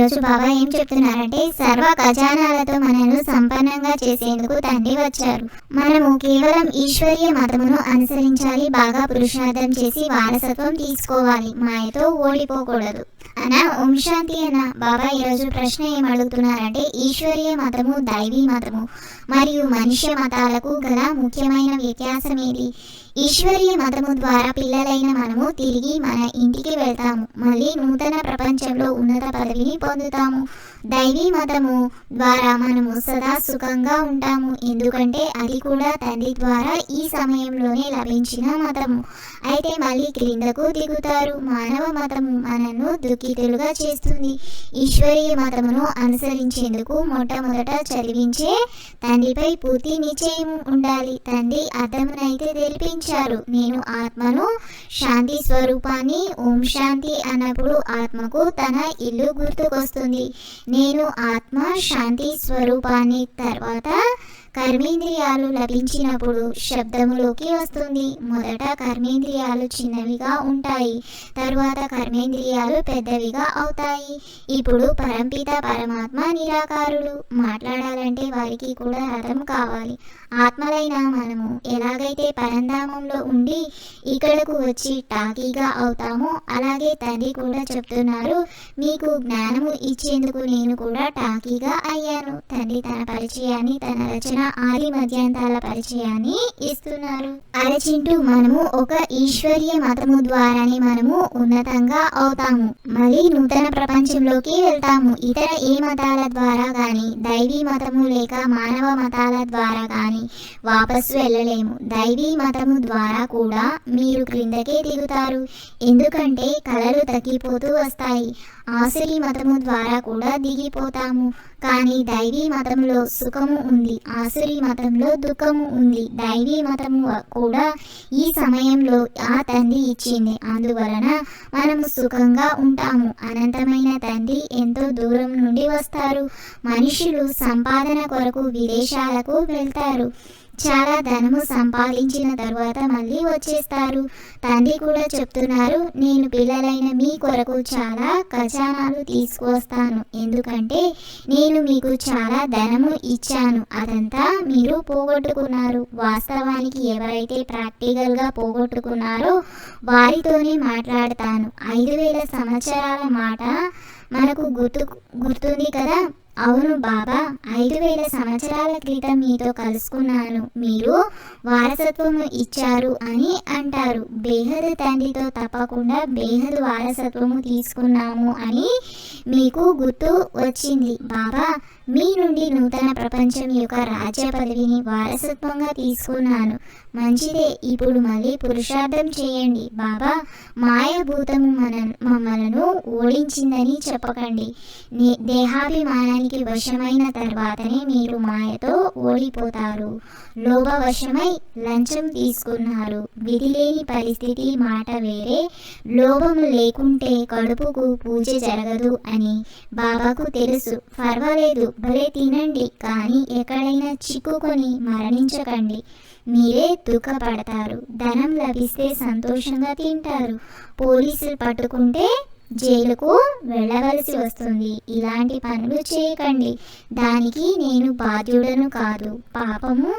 ఈరోజు బాబా ఏం చెప్తున్నారంటే సర్వ ఖజానాలతో మనను సంపన్నంగా చేసేందుకు తండ్రి వచ్చారు. మనము కేవలం ఈశ్వరీయ మతమును అనుసరించాలి బాగా పురుషార్థం చేసి వారసత్వం తీసుకోవాలి మాయతో ఓడిపోకూడదు. అనా ఓం శాంతి అన్న బాబా ఈరోజు ప్రశ్న ఏం అడుగుతున్నారంటే ఈశ్వరీయ మతము దైవీ మతము మరియు మనుష్య మతాలకు గల ముఖ్యమైన వ్యత్యాసం ఏది? ఈశ్వరీయ మతము ద్వారా పిల్లలైన మనము తిరిగి మన ఇంటికి వెళ్తాము. మళ్ళీ నూతన ప్రపంచంలో ఉన్నత పదవిని పొందుతాము. దైవీ మతము ద్వారా మనము సదా సుఖంగా ఉంటాము. ఎందుకంటే అది కూడా తండ్రి ద్వారా ఈ సమయంలోనే లభించిన మతము. అయితే మళ్ళీ క్రిందకు దిగుతారు. మానవ మతము మనను దుఃఖితులుగా చేస్తుంది. ఈశ్వరీయ మతమును అనుసరించేందుకు మొట్టమొదట చదివించే తండ్రిపై పూర్తి నిశ్చయం ఉండాలి. తండ్రి అర్థమునైతే తెలిపించారు నేను ఆత్మను శాంతి స్వరూపాన్ని ఓం శాంతి అన్నప్పుడు ఆత్మకు తన ఇల్లు వస్తుంది. నేను ఆత్మ శాంతి స్వరూపాన్ని తర్వాత కర్మేంద్రియాలు లభించినప్పుడు శబ్దములోకి వస్తుంది. మొదట కర్మేంద్రియాలు చిన్నవిగా ఉంటాయి. తరువాత కర్మేంద్రియాలు పెద్దవిగా అవుతాయి. ఇప్పుడు పరంపిత పరమాత్మ నిరాకారులు. మాట్లాడాలంటే వారికి కూడా రథం కావాలి. ఆత్మలైన మనము ఎలాగైతే పరంధామంలో ఉండి ఇక్కడకు వచ్చి టాకీగా అవుతామో అలాగే తండ్రి కూడా చెప్తున్నారు మీకు జ్ఞానము ఇచ్చేందుకు నేను కూడా టాకీగా అయ్యాను. తండ్రి తన పరిచయాన్ని తన రచన ఆది మధ్యాంతాల పరిచయాన్ని ఇస్తున్నారు. అరచింటూ మనము ఒక ఈశ్వరీయ మతము ద్వారానే మనము ఉన్నతంగా అవుతాము. మళ్ళీ నూతన ప్రపంచంలోకి వెళ్తాము. ఇతర ఏ మతాల ద్వారా గాని దైవీ మతము లేక మానవ మతాల ద్వారా గాని వాపసు వెళ్ళలేము. దైవీ మతము ద్వారా కూడా మీరు క్రిందకే దిగుతారు. ఎందుకంటే కళలు తగ్గిపోతూ వస్తాయి. ఆసురి మతము ద్వారా కూడా దిగిపోతాము. కానీ దైవీ మతంలో సుఖము ఉంది ఆసురి మతంలో దుఃఖము ఉంది. దైవీ మతము కూడా ఈ సమయంలో ఆ తండ్రి ఇచ్చింది. అందువలన మనము సుఖంగా ఉంటాము. అనంతమైన తండ్రి ఎంతో దూరం నుండి వస్తారు. మనుషులు సంపాదన కొరకు విదేశాలకు వెళ్తారు. చాలా ధనము సంపాదించిన తర్వాత మళ్ళీ వచ్చేస్తారు. తండ్రి కూడా చెప్తున్నారు నేను పిల్లలైన మీ కొరకు చాలా ఖజానాలు తీసుకువస్తాను. ఎందుకంటే నేను మీకు చాలా ధనము ఇచ్చాను. అదంతా మీరు పోగొట్టుకున్నారు. వాస్తవానికి ఎవరైతే ప్రాక్టికల్గా పోగొట్టుకున్నారో వారితోనే మాట్లాడతాను. ఐదు వేల సంవత్సరాల మాట మనకు గుర్తు గుర్తుంది కదా? అవును బాబా ఐదు వేల సంవత్సరాల క్రితం మీతో కలుసుకున్నాను. మీరు వారసత్వము ఇచ్చారు అని అంటారు. బేహద్ తండ్రితో తప్పకుండా బేహద్ వారసత్వము తీసుకున్నాము అని మీకు గుర్తు వచ్చింది. బాబా మీ నుండి నూతన ప్రపంచం యొక్క రాజ్య పదవిని వారసత్వంగా తీసుకున్నాను. మంచిదే ఇప్పుడు మళ్ళీ పురుషార్థం చేయండి. బాబా మాయభూతము మన మమ్మలను ఓడించిందని చెప్పకండి. దేహాభిమానానికి వశమైన తర్వాతనే మీరు మాయతో ఓడిపోతారు. లోభవశమై లంచం తీసుకున్నారు. విధి లేని పరిస్థితి మాట వేరే. లోభము లేకుంటే కడుపుకు పూజ జరగదు అని బాబాకు తెలుసు. పర్వాలేదు భలే తినండి కానీ ఎక్కడైనా చిక్కుకొని మరణించకండి. మీరే దుఃఖపడతారు ధనం లభిస్తే సంతోషంగా తింటారు. పోలీసులు పట్టుకుంటే జైలుకు వెళ్ళవలసి వస్తుంది. ఇలాంటి పనులు చేయకండి. దానికి నేను బాధ్యుడను కాదు. పాపము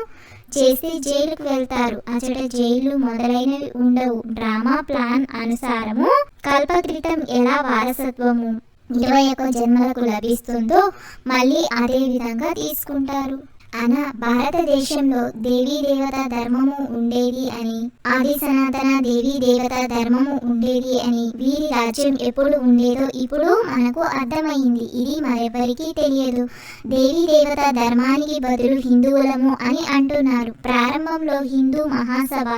చేస్తే జైలుకు వెళ్తారు. అచట జైలు మొదలైనవి ఉండవు. డ్రామా ప్లాన్ అనుసారము కల్పక్రితం ఎలా వారసత్వము? ఇరవై ఒక్క జన్మలకు లభిస్తుందో మళ్ళీ అదే విధంగా తీసుకుంటారు. అన భారతదేశంలో దేవీ దేవత ధర్మము ఉండేది అని ఆది సనాతన దేవీ దేవత ధర్మము ఉండేది అని వీరి రాజ్యం ఎప్పుడు ఉండేదో ఇప్పుడు మనకు అర్థమైంది. ఇది మరెవరికీ తెలియదు. దేవీ దేవత ధర్మానికి బదులు హిందువులము అని అంటున్నారు. ప్రారంభంలో హిందూ మహాసభ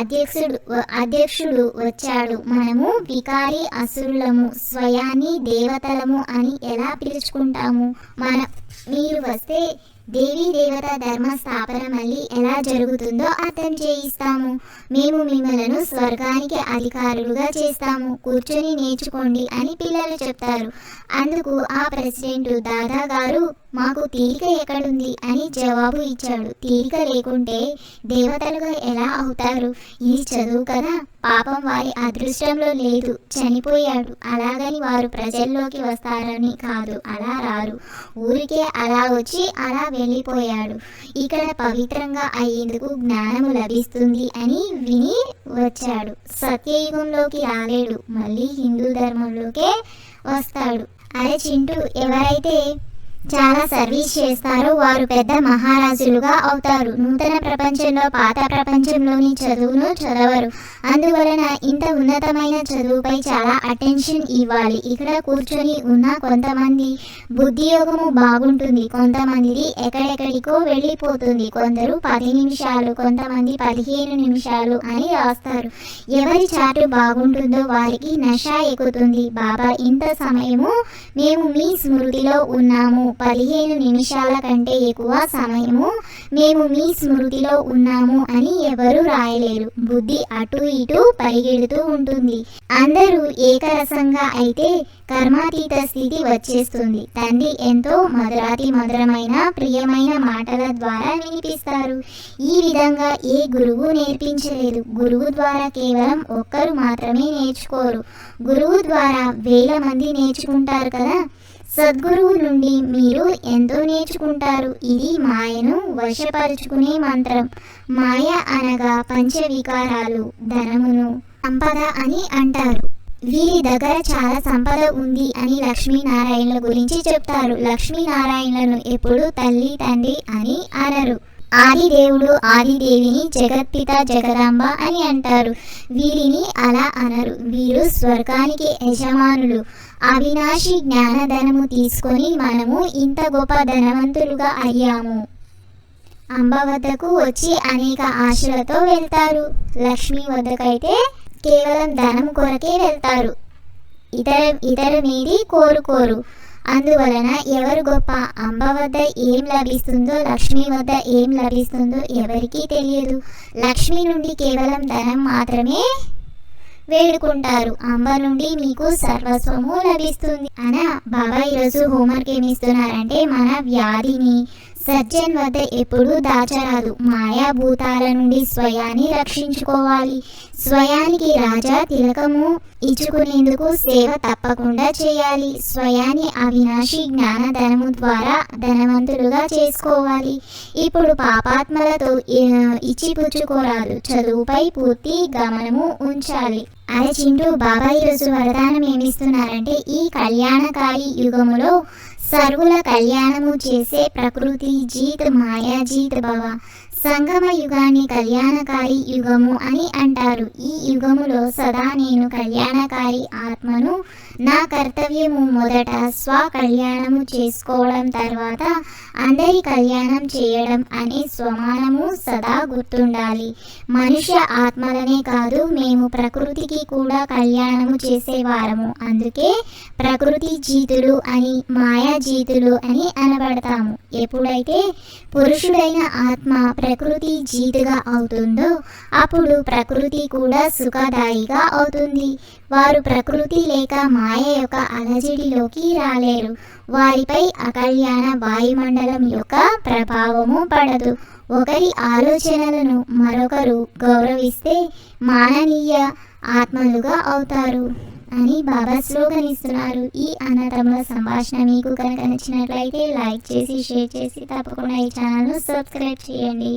అధ్యక్షుడు అధ్యక్షుడు వచ్చాడు. మనము వికారి అసురులము స్వయాన్ని దేవతలము అని ఎలా పిలుచుకుంటాము? మన మీరు వస్తే దేవీ దేవత ధర్మ స్థాపన మళ్ళీ ఎలా జరుగుతుందో అర్థం చేయిస్తాము. మేము మిమ్మలను స్వర్గానికి అధికారులుగా చేస్తాము. కూర్చొని నేర్చుకోండి అని పిల్లలు చెప్తారు. అందుకు ఆ ప్రెసిడెంట్ దాదా గారు మాకు తీరిక ఎక్కడుంది? అని జవాబు ఇచ్చాడు. తీరిక లేకుంటే దేవతలుగా ఎలా అవుతారు? ఇది చదువు కదా. పాపం వారి అదృష్టంలో లేదు. చనిపోయాడు. అలాగని వారు ప్రజల్లోకి వస్తారని కాదు. అలా రారు. ఊరికే అలా వచ్చి అలా వెళ్ళిపోయాడు. ఇక్కడ పవిత్రంగా అయ్యేందుకు జ్ఞానము లభిస్తుంది అని విని వచ్చాడు. సత్యయుగంలోకి రాలేడు. మళ్ళీ హిందూ ధర్మంలోకే వస్తాడు. అరే చింటూ ఎవరైతే చాలా సర్వీస్ చేస్తారో. వారు పెద్ద మహారాజులుగా అవుతారు. నూతన ప్రపంచంలో పాత ప్రపంచంలోని చదువును చదవరు. అందువలన ఇంత ఉన్నతమైన చదువుపై చాలా అటెన్షన్ ఇవ్వాలి. ఇక్కడ కూర్చొని ఉన్న కొంతమంది బుద్ధియోగము బాగుంటుంది. కొంతమందిది ఎక్కడెక్కడికో వెళ్ళిపోతుంది. కొందరు పది నిమిషాలు కొంతమంది పదిహేను నిమిషాలు అని రాస్తారు. ఎవరి చాటు బాగుంటుందో వారికి నష ఎక్కుతుంది. బాబా ఇంత సమయము మేము మీ స్మృతిలో ఉన్నాము. పదిహేను నిమిషాల కంటే ఎక్కువ సమయము మేము మీ స్మృతిలో ఉన్నాము అని ఎవరు రాయలేరు. బుద్ధి అటు ఇటు పరిగెడుతూ ఉంటుంది. అందరూ ఏకరసంగా అయితే కర్మాతీత స్థితి వచ్చేస్తుంది. తండ్రి ఎంతో మధురాతి మధురమైన ప్రియమైన మాటల ద్వారా వినిపిస్తారు. ఈ విధంగా ఏ గురువు నేర్పించలేదు. గురువు ద్వారా కేవలం ఒక్కరు మాత్రమే నేర్చుకోరు. గురువు ద్వారా వేల మంది నేర్చుకుంటారు కదా? సద్గురువు నుండి మీరు ఎంతో నేర్చుకుంటారు. ఇది మాయను వశపరుచుకునే మంత్రం. మాయ అనగా పంచవికారాలు ధనమును సంపద అని అంటారు. వీరి దగ్గర చాలా సంపద ఉంది అని లక్ష్మీనారాయణుల గురించి చెప్తారు. లక్ష్మీనారాయణులను ఎప్పుడు తల్లి తండ్రి అని అనరు. ఆదిదేవుడు ఆదిదేవిని జగత్పిత జగదాంబ అని అంటారు. వీరిని అలా అనరు. వీరు స్వర్గానికి యజమానులు. అవినాశి జ్ఞానధనము తీసుకొని మనము ఇంత గొప్ప ధనవంతులుగా అయ్యాము. అంబ వద్దకు వచ్చి అనేక ఆశలతో వెళ్తారు. లక్ష్మి వద్దకైతే కేవలం ధనం కొరకే వెళ్తారు. ఇతర ఇతరమేది కోరుకోరు. అందువలన ఎవరు గొప్ప అంబ వద్ద ఏం లభిస్తుందో లక్ష్మి వద్ద ఏం లభిస్తుందో ఎవరికీ తెలియదు. లక్ష్మి నుండి కేవలం ధనం మాత్రమే వేడుకుంటారు. అంబ నుండి మీకు సర్వస్వము లభిస్తుంది. అన బాబా ఈరోజు హోంవర్క్ ఏమి ఇస్తున్నారంటే మన వ్యాధిని సజ్జన్ వద్ద ఎప్పుడూ దాచరాదు. మాయా భూతాల నుండి స్వయాన్ని రక్షించుకోవాలి. స్వయానికి రాజా తిలకము ఇచ్చుకునేందుకు సేవ తప్పకుండా చేయాలి. స్వయాన్ని అవినాశి జ్ఞాన ధనము ద్వారా ధనవంతులుగా చేసుకోవాలి. ఇప్పుడు పాపాత్మలతో ఇచ్చిపుచ్చుకోరాదు. చదువుపై పూర్తి గమనము ఉంచాలి. అరే చింటూ బాబా ఈరోజు వరదానం ఏమిస్తున్నారంటే ఈ కళ్యాణకారి యుగములో సర్వుల కళ్యాణము చేసే ప్రకృతి జీత్ మాయా జీత్ భవ. సంగమ యుగాన్ని కళ్యాణకారి యుగము అని అంటారు. ఈ యుగములో సదా నేను కళ్యాణకారి ఆత్మను నా కర్తవ్యము మొదట స్వ కళ్యాణము చేసుకోవడం తర్వాత అందరి కళ్యాణం చేయడం అనే స్వమానము సదా గుర్తుండాలి. మనుష్య ఆత్మలనే కాదు మేము ప్రకృతికి కూడా కళ్యాణము చేసేవారము. అందుకే ప్రకృతి జీతులు అని మాయా జీతులు అని అనబడతాము. ఎప్పుడైతే పురుషుడైన ఆత్మ ప్రకృతి జీతగా అవుతుందో అప్పుడు ప్రకృతి కూడా సుఖదాయిగా అవుతుంది. వారు ప్రకృతి లేక మాయ యొక్క అలజడిలోకి రాలేరు. వారిపై అకళ్యాణ వాయుమండలం యొక్క ప్రభావము పడదు. ఒకరి ఆలోచనలను మరొకరు గౌరవిస్తే మాననీయ ఆత్మలుగా అవుతారు. అని బాబా స్లోగన్ ఇస్తున్నారు ఈ అన్నతమ్ముల సంభాషణ మీకు కనుక నచ్చినట్లయితే లైక్ చేసి షేర్ చేసి తప్పకుండా ఈ ఛానల్ను సబ్స్క్రైబ్ చేయండి.